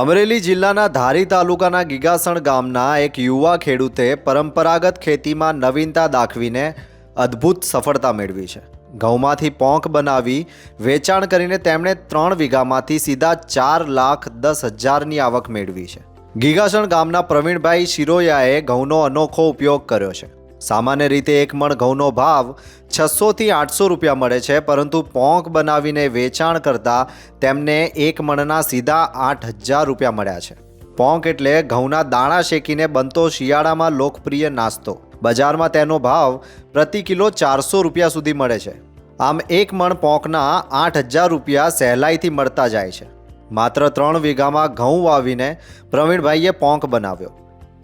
અમરેલી જિલ્લાના ધારી તાલુકાના ગીગાસણ ગામના એક યુવા ખેડૂતે પરંપરાગત ખેતીમાં નવીનતા દાખવીને અદ્ભુત સફળતા મેળવી છે. ઘઉંમાંથી પોંક બનાવી વેચાણ કરીને તેમણે ત્રણ વીઘામાંથી સીધા ચાર લાખ દસ હજારની આવક મેળવી છે. ગીગાસણ ગામના પ્રવીણભાઈ શિરોયાએ ઘઉંનો અનોખો ઉપયોગ કર્યો છે. સામાન્ય રીતે એક મણ ઘઉંનો ભાવ છસોથી આઠસો રૂપિયા મળે છે, પરંતુ પોંક બનાવીને વેચાણ કરતાં તેમને એક મણના સીધા આઠ હજાર રૂપિયા મળ્યા છે. પોંક એટલે ઘઉંના દાણા શેકીને બનતો શિયાળામાં લોકપ્રિય નાસ્તો. બજારમાં તેનો ભાવ પ્રતિ કિલો ચારસો રૂપિયા સુધી મળે છે. આમ એક મણ પોંકના આઠ હજાર રૂપિયા સહેલાઈથી મળતા જાય છે. માત્ર ત્રણ વીઘામાં ઘઉં વાવીને પ્રવીણભાઈએ પોંક બનાવ્યો.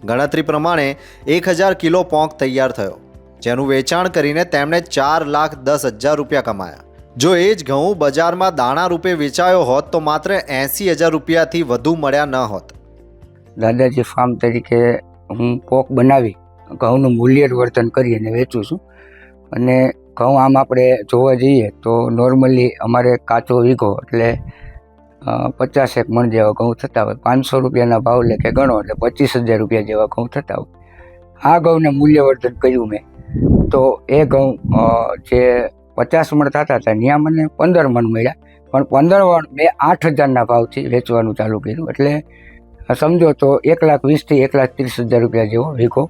ગણતરી પ્રમાણે એક હજાર કિલો પોંક તૈયાર થયો, જેનું વેચાણ કરીને તેમણે ચાર લાખ દસ હજાર રૂપિયા કમાયા. જો એ જ ઘઉં બજારમાં દાણા રૂપે વેચાયો હોત તો માત્ર એંસી હજાર રૂપિયાથી વધુ મળ્યા ન હોત. દાદાજી ફાર્મ તરીકે હું પોક બનાવી, ઘઉંનું મૂલ્યવર્ધન કરી અને વેચું છું. અને ઘઉં આમ આપણે જોવા જઈએ તો નોર્મલી અમારે કાચો વીઘો એટલે પચાસેક મણ જેવા ઘઉં થતા હોય. પાંચસો રૂપિયાના ભાવ લેખે ગણો એટલે પચીસ હજાર રૂપિયા જેવા ઘઉં થતા હોય. આ ઘઉંને મૂલ્યવર્ધન કર્યું મેં. તો એ ઘઉં જે પચાસ મણ થતા હતા, ત્યાં મને પંદર મણ મળ્યા. પણ પંદર મણ મેં આઠ હજારના ભાવથી વેચવાનું ચાલુ કર્યું. એટલે સમજો તો એક લાખ વીસથી એક લાખ ત્રીસ હજાર રૂપિયા જેવો વીઘો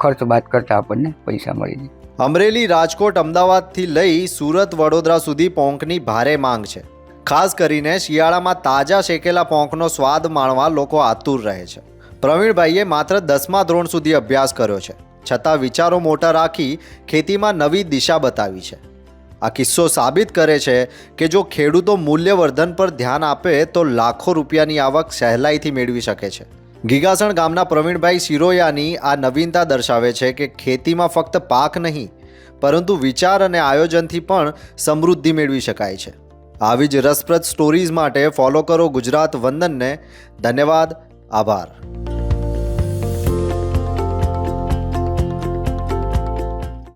ખર્ચ બાદ કરતાં આપણને પૈસા મળી જાય. અમરેલી રાજકોટ અમદાવાદથી લઈ સુરત વડોદરા સુધી પોંકની ભારે માંગ છે. ખાસ કરીને શિયાળામાં તાજા શેકેલા પોંકનો સ્વાદ માણવા લોકો આતુર રહે છે. પ્રવીણભાઈએ માત્ર દસમા ધોરણ સુધી અભ્યાસ કર્યો છે. છતાં વિચારો મોટા રાખી ખેતીમાં નવી દિશા બતાવી છે. આ કિસ્સો સાબિત કરે છે કે જો ખેડૂતો મૂલ્યવર્ધન પર ધ્યાન આપે તો લાખો રૂપિયાની આવક સહેલાઈથી મેળવી શકે છે. ગીગાસણ ગામના પ્રવીણભાઈ શિરોયાની આ નવીનતા દર્શાવે છે કે ખેતીમાં ફક્ત પાક નહીં, પરંતુ વિચાર અને આયોજનથી પણ સમૃદ્ધિ મેળવી શકાય છે. આવી જ રસપ્રદ સ્ટોરીઝ માટે ફોલો કરો ગુજરાત વંદનને. ધન્યવાદ. આભાર.